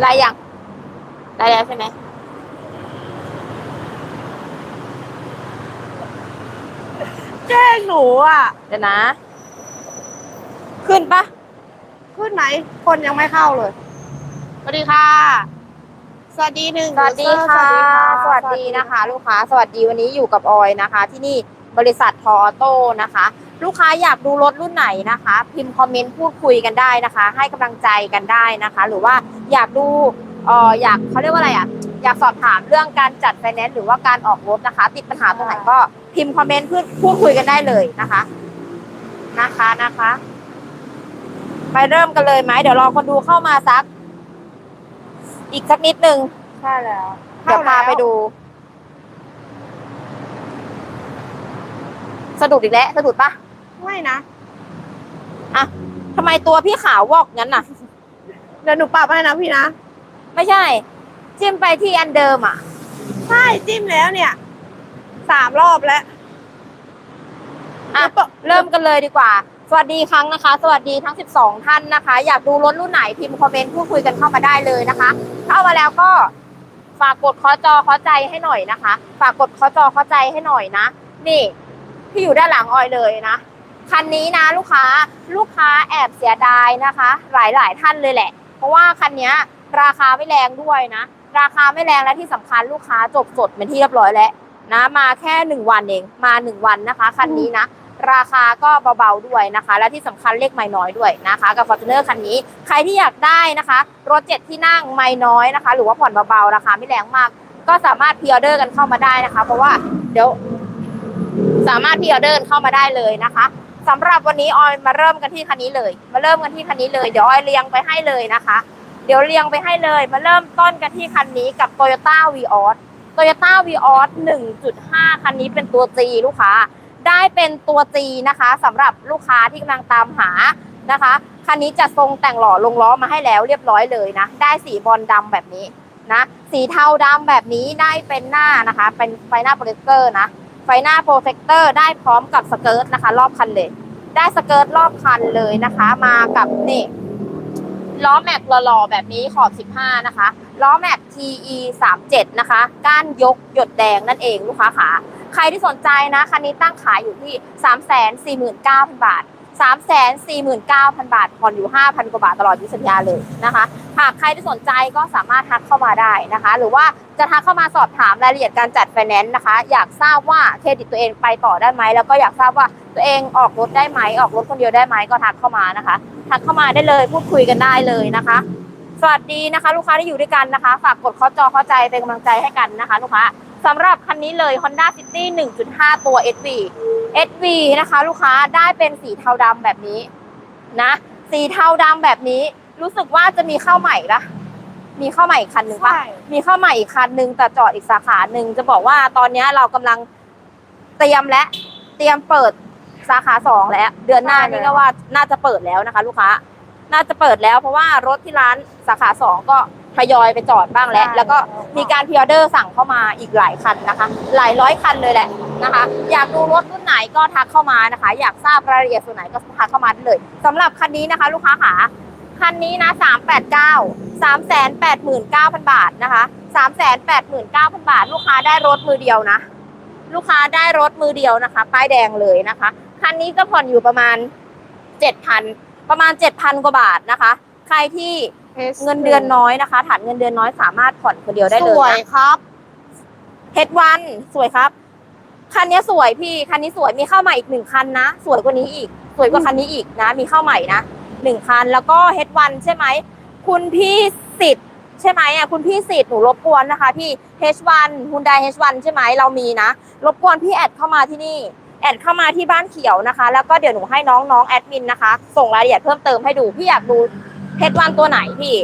ไล่ยังไล่แล้วใช่ไหมแกล้งหนูอะ เดี๋ยวนะ ขึ้นปะขึ้นไหน คนยังไม่เข้าเลย สวัสดีค่ะ สวัสดีหนึ่งสวัสดีค่ะ สวัสดีนะคะ ลูกค้า สวัสดีวันนี้อยู่กับออยนะคะ ที่นี่ บริษัททอโต้นะคะ ลูกค้าอยากดูรถรุ่นไหนนะคะ พิมพ์คอมเมนต์พูดคุยกันได้นะคะ ให้กำลังใจกันได้นะคะ หรือว่าอยากดูเอออยากเขาเรียกว่าอะไรอะอยากสอบถามเรื่องการจัดไฟแนนซ์หรือว่าการออกรถนะคะ ติดปัญหาตรงไหนก็พิมพ์คอมเมนต์พูดพูดคุยกันได้เลยนะคะนะคะนะคะไปเริ่มกันเลยไหมเดี๋ยวรอคนดูเข้ามาสัก อีกสักนิดนึงใช่แล้วเดี๋ยวพาไปดู สะดุดอีกแล้วสะดุดปะไม่นะอะทำไมตัวพี่ขาววอกงั้นน่ะ เดี๋ยวหนูปรับให้นะพี่นะ ไม่ใช่ จิ้มไปที่อันเดิมอะ ใช่จิ้มแล้วเนี่ยสามรอบแล้ว อะ แล้วปะ เริ่มกันเลยดีกว่า สวัสดีครั้งนะคะ สวัสดีทั้ง 12 ท่านนะคะ อยากดูรถรุ่นไหนพิมพ์คอมเมนต์พูดคุยกันเข้ามาได้เลยนะคะ เข้ามาแล้วก็ฝากกดขอจอขอใจให้หน่อยนะคะ ฝากกดขอจอขอใจให้หน่อยนะ นี่ ที่อยู่ด้านหลังออยเลยนะ คันนี้นะลูกค้าลูกค้าแอบเสียดายนะคะ หลายหลายๆท่านเลยแหละ เพราะว่าคันนี้ราคาไม่แรงด้วยนะ ราคาไม่แรงและที่สำคัญลูกค้าจบสดเป็นที่เรียบร้อยแล้วนะมาแค่หนึ่งวันเองมาหนึ่งวันนะคะคันนี้นะ ราคาก็เบาๆด้วยนะคะ และที่สำคัญเลขไม่น้อยด้วยนะคะ กับ f o r t u n e r คันนี้ ใครที่อยากได้นะคะรถเจ็ดที่นั่งไม่น้อยนะคะ หรือว่าผ่อนเบาๆราคาไม่แรงมาก ก็สามารถพิออเดอร์กันเข้ามาได้นะคะ เพราะว่าเดี๋ยว สามารถพิออเดอร์เข้ามาได้เลยนะคะสำหรับวันนี้ออยมาเริ่มกันที่คันนี้เลย มาเริ่มกันที่คันนี้เลยเดี๋ยวออยเรียงไปให้เลยนะคะ เดี๋ยวเรียงไปให้เลย มาเริ่มต้นกันที่คันนี้กับ Toyota v ีออส Toyota v ีออส1.5 คันนี้เป็นตัว G ลูกค้า ได้เป็นตัว G นะคะสำหรับลูกค้าที่กำลังตามหานะคะ คันนี้จะทรงแต่งหล่อลงล้อมาให้แล้วเรียบร้อยเลยนะ ได้สีบอลดำแบบนี้นะ สีเทาดำแบบนี้ได้เป็นหน้านะคะ เป็นไฟหน้าโปรเจคเตอร์นะ ไฟหน้าโปรเจคเตอร์ได้พร้อมกับสเกิร์ตนะคะ รอบคันเลย ได้สเกิร์ตรอบคันเลยนะคะ มากับนี่ล้อแม็กหล่อๆแบบนี้ขอบ 15 นะคะ ล้อแม็ก TE 37 นะคะ ก้านยกหยดแดงนั่นเองลูกค้าขา ใครที่สนใจนะ คันนี้ตั้งขายอยู่ที่ 349,000 บาท 349,000 บาทผ่อนอยู่ 5,000 กว่าบาทตลอดยุสัญญาเลยนะคะ หากใครที่สนใจก็สามารถทักเข้ามาได้นะคะ หรือว่าจะทักเข้ามาสอบถามรายละเอียดการจัดไฟแนนซ์นะคะ อยากทราบว่าเครดิตตัวเองไปต่อได้ไหม แล้วก็อยากทราบว่าตัวเองออกรถได้ไหม ออกรถคนเดียวได้ไหมก็ทักเข้ามานะคะ ทักเข้ามาได้เลยพูดคุยกันได้เลยนะคะ สวัสดีนะคะ ลูกค้าที่อยู่ด้วยกันนะคะ ฝากกดข้อจอเข้าใจเป็นกำลังใจให้กันนะคะ ลูกค้า สำหรับคันนี้เลย Honda City 1.5 ตัว SV SV นะคะ ลูกค้าได้เป็นสีเทาดำแบบนี้นะ สีเทาดำแบบนี้ รู้สึกว่าจะมีเข้าใหม่ละมีเข้าใหม่อีกคันหนึ่งปะใช่ มีเข้าใหม่อีกคันหนึ่งแต่จอดอีกสาขาหนึ่งจะบอกว่าตอนนี้เรากำลังเตรียมและเตรียมเปิดสาขาสองแล้ว เดือนหน้านี้ก็ว่าน่าจะเปิดแล้วนะคะ ลูกค้า น่าจะเปิดแล้วเพราะว่ารถที่ร้านสาขาสองก็ ทยอยไปจอดบ้างแล้วใช่แล้วก็มีการพิออเดอร์สั่งเข้ามาอีกหลายคันนะคะ หลายร้อยคันเลยแหละนะคะ อยากดูรถรุ่นไหนก็ทักเข้ามานะคะ อยากทราบรายละเอียดส่วนไหนก็ทักเข้ามาได้เลยสำหรับคันนี้นะคะ ลูกค้าขาคันนี้นะ389 389,000บาทนะคะ389,000บาท ลูกค้าได้รถมือเดียวนะ ลูกค้าได้รถมือเดียวนะคะ ป้ายแดงเลยนะคะ คันนี้จะผ่อนอยู่ประมาณ7,000ประมาณ7,000กว่าบาทนะคะ ใครที่ เงินเดือนน้อยนะคะ ฐานเงินเดือนน้อยสามารถผ่อนคนเดียวได้เลยสวยนะครับเฮดวันสวยครับ คันนี้สวยพี่ คันนี้สวยมีเข้าใหม่อีกหนึ่งคันนะ สวยกว่านี้อีก สวยกว่าคันนี้อีกนะ มีเข้าใหม่นะหนึ่งคันแล้วก็เฮดวันใช่ไหม คุณพี่สิทธิ์ใช่ไหมอะคุณพี่สิทธิ์หนูรบกวนนะคะพี่ H1 Hyundai H1 ใช่ไหมเรามีนะ รบกวนพี่แอดเข้ามาที่นี่แอดเข้ามาที่บ้านเขียวนะคะ แล้วก็เดี๋ยวหนูให้น้องน้องแอดมินนะคะ ส่งรายละเอียดเพิ่มเติมให้ดู พี่อยากดู H1 ตัวไหนพี่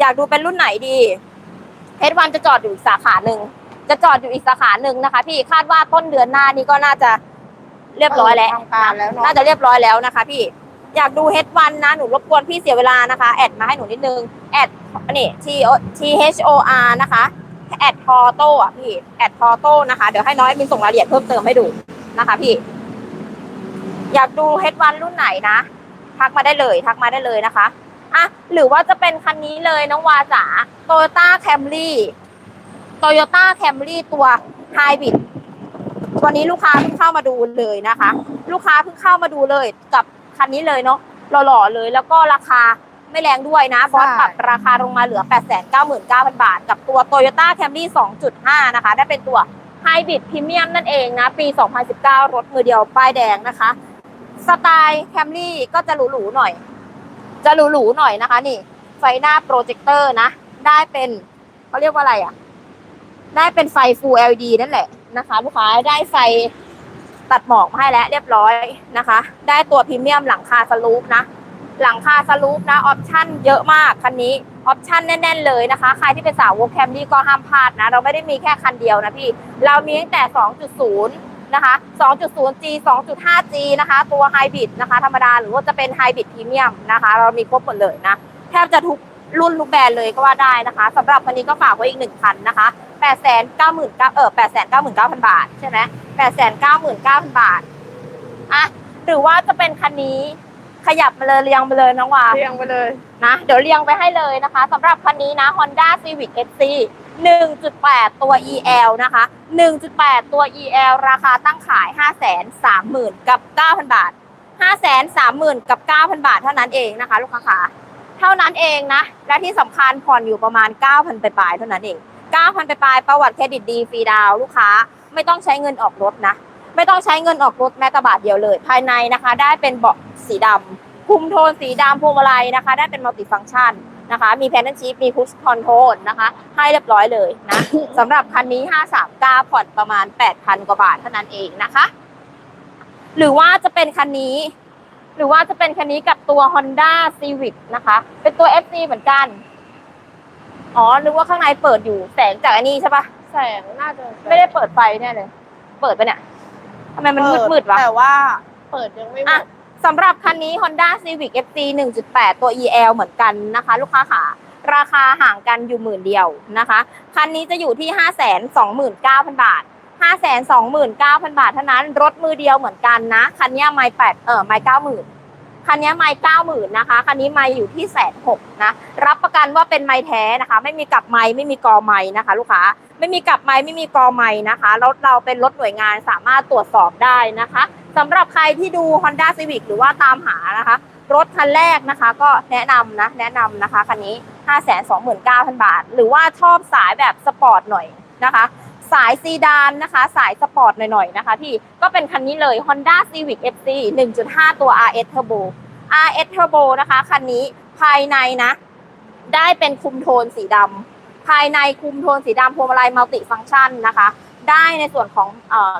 อยากดูเป็นรุ่นไหนดี H1 จะจอดอยู่อีกสาขาหนึ่งจะจอดอยู่อีกสาขาหนึ่งนะคะ พี่คาดว่าต้นเดือนหน้านี้ก็น่าจะเรียบร้อยแล้ว ทางการแล้วเนอะน่าจะเรียบร้อยแล้วนะคะ พี่ อยากดู H1 นะ หนูรบกวนพี่เสียเวลานะคะ แอดมาให้หนูนิดนึง แอดนี่ T T H O R นะคะ แอดทอโต้อะพี่ แอดทอโต้นะคะ เดี๋ยวให้น้อยมินส่งรายละเอียดเพิ่มเติมให้ดูนะคะ พี่ อยากดู H1 รุ่นไหนนะ ทักมาได้เลย ทักมาได้เลยนะคะ อะหรือว่าจะเป็นคันนี้เลยน้องวาจ๋าโตโยต้าแคมรี่โตโยต้าแคมรี่ตัวไฮบริดวันนี้ลูกค้าเพิ่งเข้ามาดูเลยนะคะ ลูกค้าเพิ่งเข้ามาดูเลยกับคันนี้เลยเนาะหล่อๆเลยแล้วก็ราคาไม่แรงด้วยนะบอสปรับราคาลงมาเหลือ 899,000 บาท กับตัว Toyota Camry 2.5 นะคะ ได้เป็นตัวไฮบริดพรีเมียมนั่นเองนะ ปี 2019 รถมือเดียวป้ายแดงนะคะ สไตล์แคมรี่ก็จะหรูๆหน่อย จะหรูๆหน่อยนะคะ นี่ ไฟหน้าโปรเจคเตอร์นะ ได้เป็นเขาเรียกว่าอะไรอะ ได้เป็นไฟ Full LED นั่นแหละนะคะลูกค้าได้ไฟตัดหมอกมาให้แล้วเรียบร้อยนะคะ ได้ตัวพรีเมียมหลังคาสลูปนะ หลังคาสลูปนะออปชั่นเยอะมากคันนี้ออปชั่นแน่นๆเลยนะคะ ใครที่เป็นสาวกแคมรี่ก็ห้ามพลาดนะ เราไม่ได้มีแค่คันเดียวนะพี่ เรามีตั้งแต่ 2.0 นะคะ 2.0G 2.5G นะคะ ตัวไฮบริดนะคะ ธรรมดาหรือว่าจะเป็นไฮบริดพรีเมียมนะคะ เรามีครบหมดเลยนะ แทบจะทุกรุ่นทุกแบรนด์เลยก็ว่าได้นะคะสำหรับคันนี้ก็ฝากไว้อีกหนึ่งคันนะคะ8 9 9 0 0 0เออ8 9 9 9 0 0 บาท ใช่ไหม8 9 9 9 0 0 0 บาทอะหรือว่าจะเป็นคันนี้ขยับมาเลยเรียงมาเลยน้องวาเรียงไปเลยนะ เดี๋ยวเรียงไปให้เลยนะคะสำหรับคันนี้นะ Honda Civic SC 1.8 ตัว EL นะคะ 1.8 ตัว EL ราคาตั้งขาย 530,000 กับ 9,000 บาท 530,000 กับ 9,000 บาทเท่านั้นเองนะคะ ลูกค้าขาเท่านั้นเองนะ และที่สำคัญผ่อนอยู่ประมาณ 9,000ไปปลายๆเท่านั้นเอง 9,000ไปปลายๆประวัติเครดิตดีฟรีดาวลูกค้าไม่ต้องใช้เงินออกรถนะ ไม่ต้องใช้เงินออกรถแม้แต่บาทเดียวเลย ภายในนะคะ ได้เป็นเบาะสีดำคุมโทนสีดำพวงมาลัยนะคะ ได้เป็นมัลติฟัง c t ชัน นะคะ มีแพนเนลชีฟมีพุชคอนโทรลนะคะ ให้เรียบร้อยเลยนะสำหรับคันนี้ 539ผ่อนประมาณ 8,000 กว่าบาทเท่านั้นเองนะคะ หรือว่าจะเป็นคันนี้ หรือว่าจะเป็นคันนี้กับตัว Honda Civic นะคะ เป็นตัว FC เหมือนกัน อ๋อ นึกว่าข้างในเปิดอยู่แสงจากอันนี้ใช่ปะแสงน่าจะไม่ได้เปิดไฟแน่เลย เปิดไปะเนี่ยทำไมมันมืดๆวะแต่ว่า เปิดยังไม่หมอะด สำหรับคันนี้ Honda Civic FT 1.8 ตัว EL เหมือนกันนะคะ ลูกค้าขาราคาห่างกันอยู่หมื่นเดียวนะคะ คันนี้จะอยู่ที่ 529,000 บาท 529,000 บาทเท่านั้น รถมือเดียวเหมือนกันนะ คันนี้ไม่แปดเออไม่เก้าหมื่นคันนี้ไม่เก้าหมื่นนะคะ คันนี้ไม่อยู่ที่แสนหกนะ รับประกันว่าเป็นไม้แท้นะคะ ไม่มีกลับไม้ไม่มีกอไม้นะคะ ลูกค้า ไม่มีกลับไม้ไม่มีกอไม้นะคะ รถเราเป็นรถหน่วยงานสามารถตรวจสอบได้นะคะ สำหรับใครที่ดู Honda Civic หรือว่าตามหานะคะ รถคันแรกนะคะ ก็แนะนำนะแนะนำนะคะคันนี้ 529,000 บาท หรือว่าชอบสายแบบสปอร์ตหน่อยนะคะ สายซีดานนะคะ สายสปอร์ตหน่อยๆนะคะพี่ก็เป็นคันนี้เลย Honda Civic FC 1.5 ตัว RS Turbo RS Turbo นะคะคันนี้ภายในนะ ได้เป็นคุมโทนสีดำภายในคุมโทนสีดำพวงมาลัยมัลติฟัง c t ชันนะคะ ได้ในส่วนของ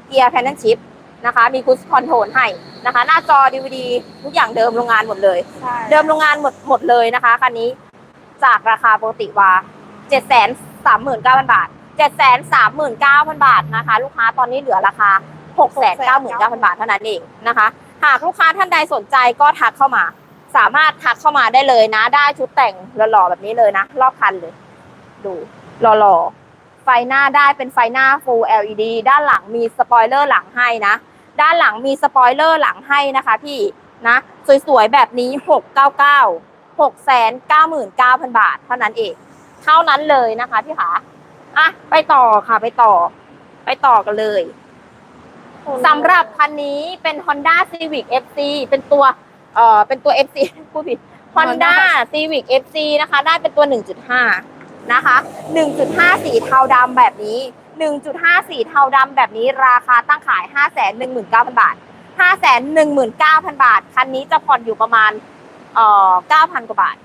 เกียร์แพนนันชิพ นะคะ มีคุชคอนโทรลให้นะคะ หน้าจอ DVD ทุกอย่างเดิมโรงงานหมดเลย ใช่เดิมโรงงานหมดหมดเลยนะคะคันนี้จากราคาปกติว่า7 3 9 0 0 0บาท7 3 9 0 0 0บาทนะคะ ลูกค้าตอนนี้เหลือราคา6 9 9 0 0 0บาทเท่านั้นเองนะคะ หากลูกค้าท่านใดสนใจก็ทักเข้ามา สามารถทักเข้ามาได้เลยนะ ได้ชุดแต่งหล่อๆแบบนี้เลยนะรอบคันเลย ดูหล่อๆไฟหน้าได้เป็นไฟหน้า Full LED ด้านหลังมีสปอยเลอร์หลังให้นะ ด้านหลังมีสปอยเลอร์หลังให้นะคะพี่นะสวยๆแบบนี้ 699 699,000 บาท เท่านั้นเอง เท่านั้นเลยนะคะพี่ขาอะไปต่อค่ะไปต่อ ไปต่อกันเลยสำหรับคันนี้เป็น Honda Civic FC เป็นตัวเอ่อเป็นตัว FC พูดผิด Honda Civic FC นะคะ ได้เป็นตัว 1.5 นะคะ 1.5 สีเทาดำแบบนี้ 1.5สีเทาดำแบบนี้ราคาตั้งขาย 519,000 บาท 519,000 บาท คันนี้จะผ่อนอยู่ประมาณเอ่อ9,000 กว่าบาท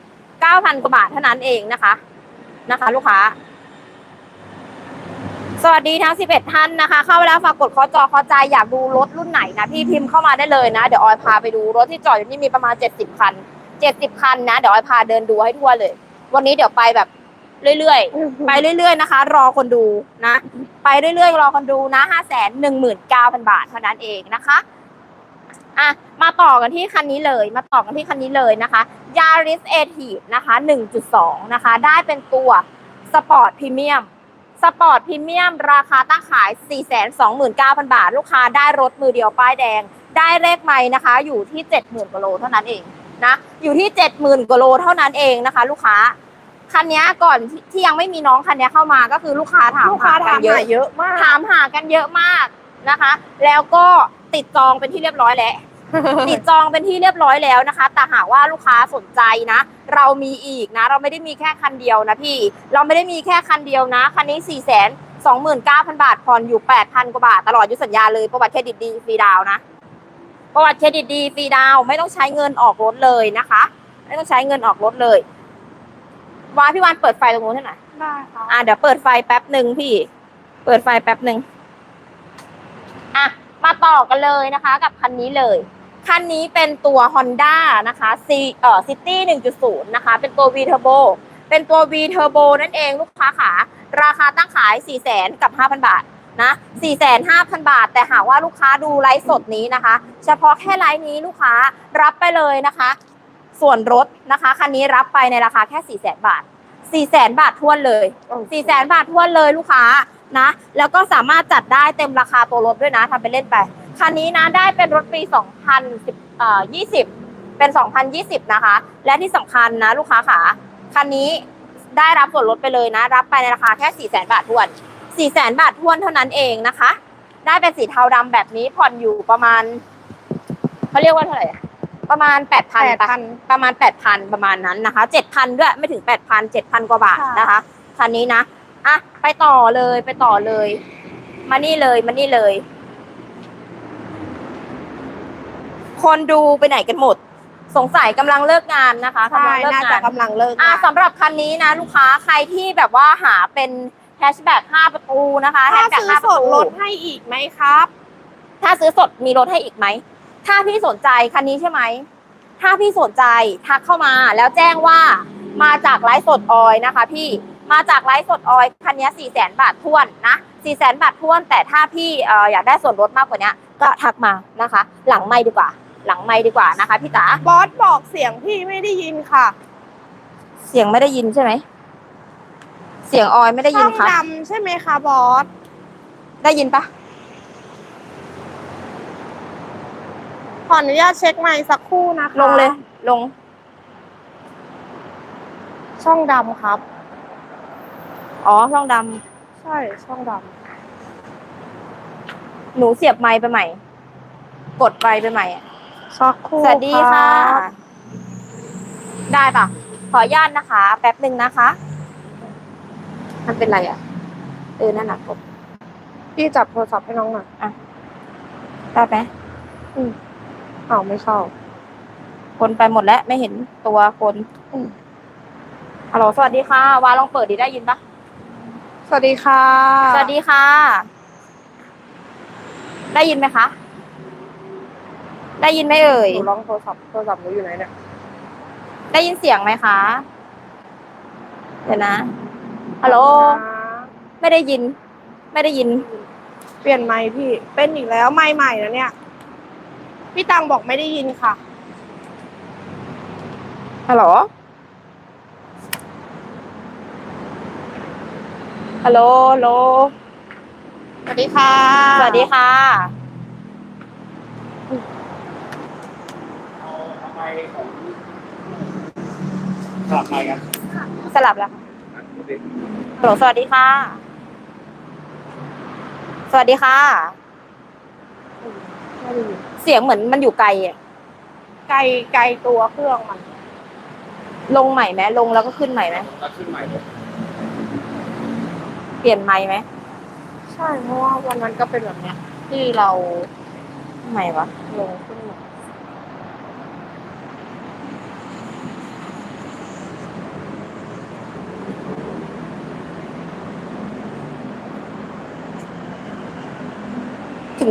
9,000 กว่าบาทเท่านั้นเองนะคะนะคะ ลูกค้า สวัสดีทั้ง 11 ท่านนะคะ เข้าไปแล้วฝากกดขอจอขอใจอยากดูรถรุ่นไหนนะพี่พิมพ์เข้ามาได้เลยนะ เดี๋ยวออยพาไปดูรถที่จอดอยู่นี่มีประมาณ 70 คัน 70 คันนะ เดี๋ยวออยพาเดินดูให้ทั่วเลย วันนี้เดี๋ยวไปแบบ เรื่อยๆ ไปเรื่อย ๆนะคะ รอคนดูนะ ไปเรื่อยๆ รอคนดูนะ5 1 9 0 0 0บาทเท่านั้นเองนะคะอะมาต่อกันที่คันนี้เลย มาต่อกันที่คันนี้เลยนะคะ Yaris a t i v นะคะ1.2 นะคะ ได้เป็นตัวสปอร์ตพรีเมียมสปอร์ตพรีเมียมราคาตั้งขาย 429,000 บาท ลูกค้าได้รถมือเดียวป้ายแดง ได้เลขไม้นะคะ อยู่ที่ 70,000กว่าโลเท่านั้นเองนะ อยู่ที่เจ็ดหมื่นกว่าโลเท่านั้นเองนะคะ ลูกค้า คันนี้ก่อนที่ที่ยังไม่มีน้องคันนี้เข้ามาก็คือลูกค้าถามลูกค้าหถามกันเยอะหาเยอะมากถามหากันเยอะมากนะคะ แล้วก็ติดจองเป็นที่เรียบร้อยแล้วติดจองเป็นที่เรียบร้อยแล้วนะคะ แต่หากว่าลูกค้าสนใจนะ เรามีอีกนะ เราไม่ได้มีแค่คันเดียวนะพี่ เราไม่ได้มีแค่คันเดียวนะ คันนี้4ี่แสนสองหมื่นเก้าพันบาท ผ่อนอยู่แปดพันกว่าบาท ตลอดอายุสัญญาเลย ประวัติเครดิตดีฟรีดาวน์นะประวัติเครดิตดีฟรีดาวน์ไม่ต้องใช้เงินออกรถเลยนะคะ ไม่ต้องใช้เงินออกรถเลย วานพี่วานเปิดไฟตรงนู้นให้หน่อยได้ค่ะอะเดี๋ยวเปิดไฟแป๊บหนึ่งพี่ เปิดไฟแป๊บหนึ่งอะมาต่อกันเลยนะคะ กับคันนี้เลย คันนี้เป็นตัว Honda นะคะ C เอ่อ City 1.0 นะคะ เป็นตัว V Turbo เป็นตัว V Turbo นั่นเองลูกค้าขา ราคาตั้งขาย 4 0 0 0 0 0กับ 5,000 บาทนะ4,500,000 บาท แต่หากว่าลูกค้าดูไลฟ์สดนี้นะคะ เฉพาะแค่ไลฟ์นี้ลูกค้ารับไปเลยนะคะ ส่วนรถนะคะคันนี้รับไปในราคาแค่400,000บาท400,000บาททวนเลยสี่แสนบาททวนเลยลูกค้านะ แล้วก็สามารถจัดได้เต็มราคาตัวรถด้วยนะทำไปเล่นไปคันนี้นะได้เป็นรถปี2010เอ่อ20 เป็น 2020 นะคะ และที่สำคัญนะลูกค้าขาคันนี้ได้รับส่วนลดไปเลยนะ รับไปในราคาแค่ 4 0 0 0 0 0 บาททวน 4 0 0 0 0 0บาททวนเท่านั้นเองนะคะ ได้เป็นสีเทาดำแบบนี้ผ่อนอยู่ประมาณเขาเรียกว่าเท่าไหร่อะ ประมาณ8,000แปดปะพันประมาณ 8,000 ประมาณนั้นนะคะ 7,000 ด้วยไม่ถึง 8,000 7,000 กว่าบาทค่ะนะคะคันนี้นะอะไปต่อเลยไปต่อเลย มานี่เลยมานี่เลย คนดูไปไหนกันหมด สงสัยกำลังเลิกงานนะคะใช่กำลังเลิกน่าจะงานกำลังเลิกอะงาน สำหรับคันนี้นะ ลูกค้าใครที่แบบว่าหาเป็นแฮชแบ็ก5ประตูนะคะแฮถ้าชแบ็กซื้อ5ปสระดตูลดให้อีกไหมครับ ถ้าซื้อสดมีลดให้อีกไหม ถ้าพี่สนใจคันนี้ใช่ไหม ถ้าพี่สนใจทักเข้ามาแล้วแจ้งว่ามาจากไลฟ์สดออยนะคะ พี่มาจากไลฟ์สดออยคันนี้สี่แสนบาททวนนะสี่แสนบาททวน แต่ถ้าพี่เอ่ออยากได้ส่วนลดมากกว่านี้ก็ทักมานะคะ หลังไม่ดีกว่า หลังไม่ดีกว่านะคะ พี่จ๋าบอสบอกเสียงพี่ไม่ได้ยินค่ะ เสียงไม่ได้ยินใช่ไหมเสียงออยไม่ได้ยิช่นองค่ะดำใช่ไหมคะบอสได้ยินปะ ขออนุญาตเช็คไมค์สักครู่นะคะลงเลย ลง ช่องดำครับ อ๋อ ช่องดำใช่ช่องดหนูเสียบไมค์ไปใหม่ กดไปไปใหม่อะำสักครู่สวัสดีค่ะ รับได้ปะขออนุญาตนะคะ แป๊บหนึ่งนะคะ มันเป็นไรอะ เออนั่นน่ะกดพี่จับโทรศัพท์ให้น้องหน่อยได้ไหมอ้าวไม่เข้า คนไปหมดแล้วไม่เห็นตัวคนอืมฮัลโหลสวัสดีค่ะ วาลองเปิดดีได้ยินปะสวัสดีค่ะ สวัสดีค่ะ ได้ยินไหมคะ ได้ยินไหมเอ่ยหนูลองโทรศัพท์โทรศัพท์หนูอยู่ไหนเนี่ย ได้ยินเสียงไหมคะ เดี๋ยวนะ ฮัลโหล ไม่ได้ยิน ไม่ได้ยิน เปลี่ยนไมค์พี่ เป็นอีกแล้วไมค์ใหม่แล้วเนี่ย พี่ตังบอกไม่ได้ยินค่ะฮัลโหลฮัลโหลฮัลโหลสวัสดีค่ะ สวัสดีค่ะ เอาทำไมของกลับมากันสลับแล้วค่ะดูดิฮัลโหลสวัสดีค่ะ สวัสดีค่ะ ไม่ได้ยินเสียงเหมือนมันอยู่ไกลอะไกลไกลตัวเครื่องมัน ลงใหม่ไหมลงแล้วก็ขึ้นใหม่ไหมแล้วขึ้นใหม่เลยเปลี่ยนใหม่ไหมใช่เพราะว่าวันนั้นก็เป็นแบบเนี้ย ที่เราใหม่วะลงขึ้น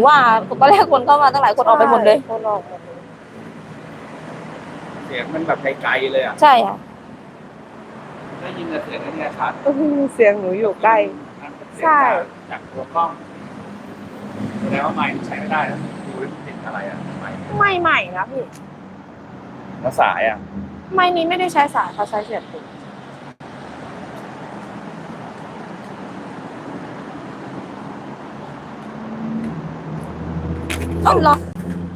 งว่าตอนแรกคนเข้ามาตั้งหลายคนออกไปหมดเลย คนออกหมดเลยเสียงมันแบบไกลๆเลยอะ ใช่ค่ะได้ยินแต่เสียงนี่ชัดอื้อหือเสียงหนูอยู่ใกล้เสียงจากจากตัวกล้องแสดงว่าไมค์ใช้ไม่ได้นะดูติดอะไรอะไมค์ไม่ใหม่นะพี่แล้วสายอะ ไม่นี้ไม่ได้ใช้สายเขาใช้เสียบติด เอ้าเหรอ